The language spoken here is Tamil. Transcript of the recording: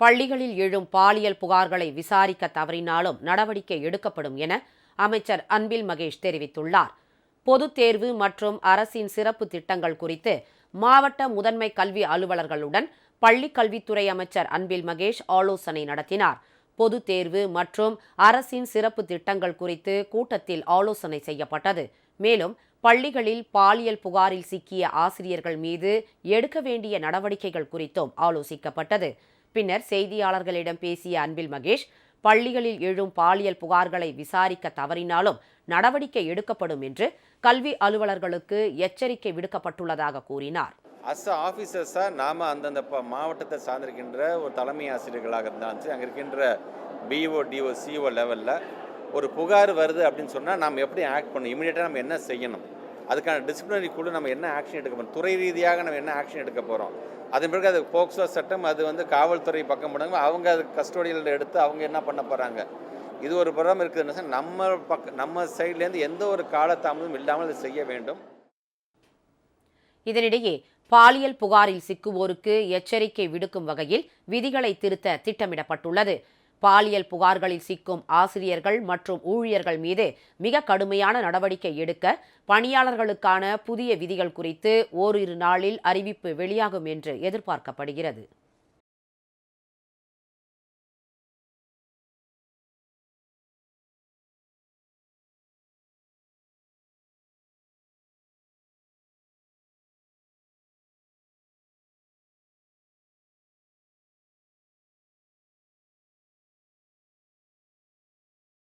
பள்ளிகளில் எழும் பாலியல் புகார்களை விசாரிக்க தவறினாலும் நடவடிக்கை எடுக்கப்படும் என அமைச்சர் அன்பில் மகேஷ் தெரிவித்துள்ளார். பொதுத் தேர்வு மற்றும் அரசின் சிறப்பு திட்டங்கள் குறித்து மாவட்ட முதன்மை கல்வி அலுவலர்களுடன் பள்ளிக் கல்வித்துறை அமைச்சர் அன்பில் மகேஷ் ஆலோசனை நடத்தினார். பொதுத் தேர்வு மற்றும் அரசின் சிறப்பு திட்டங்கள் குறித்து கூட்டத்தில் ஆலோசனை செய்யப்பட்டது. மேலும் பள்ளிகளில் பாலியல் புகாரில் சிக்கிய ஆசிரியர்கள் மீது எடுக்க வேண்டிய நடவடிக்கைகள் குறித்தும் ஆலோசிக்கப்பட்டது. பின்னர் செய்தியாளர்களிடம் பேசிய அன்பில் மகேஷ் பள்ளிகளில் எழும் பாலியல் புகார்களை விசாரிக்க தவறினாலும் நடவடிக்கை எடுக்கப்படும் என்று கல்வி அலுவலர்களுக்கு எச்சரிக்கை விடுக்கப்பட்டுள்ளதாக கூறினார். அஸ் ஆஃபீஸர்ஸாக நாம் அந்தந்த ப மாவட்டத்தை சார்ந்திருக்கின்ற ஒரு தலைமை ஆசிரியர்களாக இருந்தாலும் அங்கே இருக்கின்ற பிஓ டிஓ சிஓ லெவலில் ஒரு புகார் வருது அப்படின்னு சொன்னால் நாம் எப்படி ஆக்ட் பண்ணணும்? இமீடியட்டாக நம்ம என்ன செய்யணும்? அதுக்கான டிசிப்ளினரி குழு நம்ம என்ன ஆக்ஷன் எடுக்க போகிறோம் துறை ரீதியாக நம்ம என்ன ஆக்ஷன் எடுக்க போகிறோம் அதன் பிறகு அது போக்சோ சட்டம் அது வந்து காவல்துறை பக்கம் போனாங்க அவங்க அது கஸ்டோடியில் எடுத்து அவங்க என்ன பண்ண போகிறாங்க இது ஒரு புறம் இருக்குதுன்னு நம்ம பக்க நம்ம சைட்லேருந்து எந்த ஒரு காலதாமதமும் இல்லாமல் அதை செய்ய வேண்டும். இதனிடையே பாலியல் புகாரில் சிக்குவோருக்கு எச்சரிக்கை விடுக்கும் வகையில் விதிகளை திருத்த திட்டமிடப்பட்டுள்ளது. பாலியல் புகார்களில் சிக்கும் ஆசிரியர்கள் மற்றும் ஊழியர்கள் மீது மிக கடுமையான நடவடிக்கை எடுக்க பணியாளர்களுக்கான புதிய விதிகள் குறித்து ஓரிரு நாளில் அறிவிப்பு வெளியாகும் என்று எதிர்பார்க்கப்படுகிறது.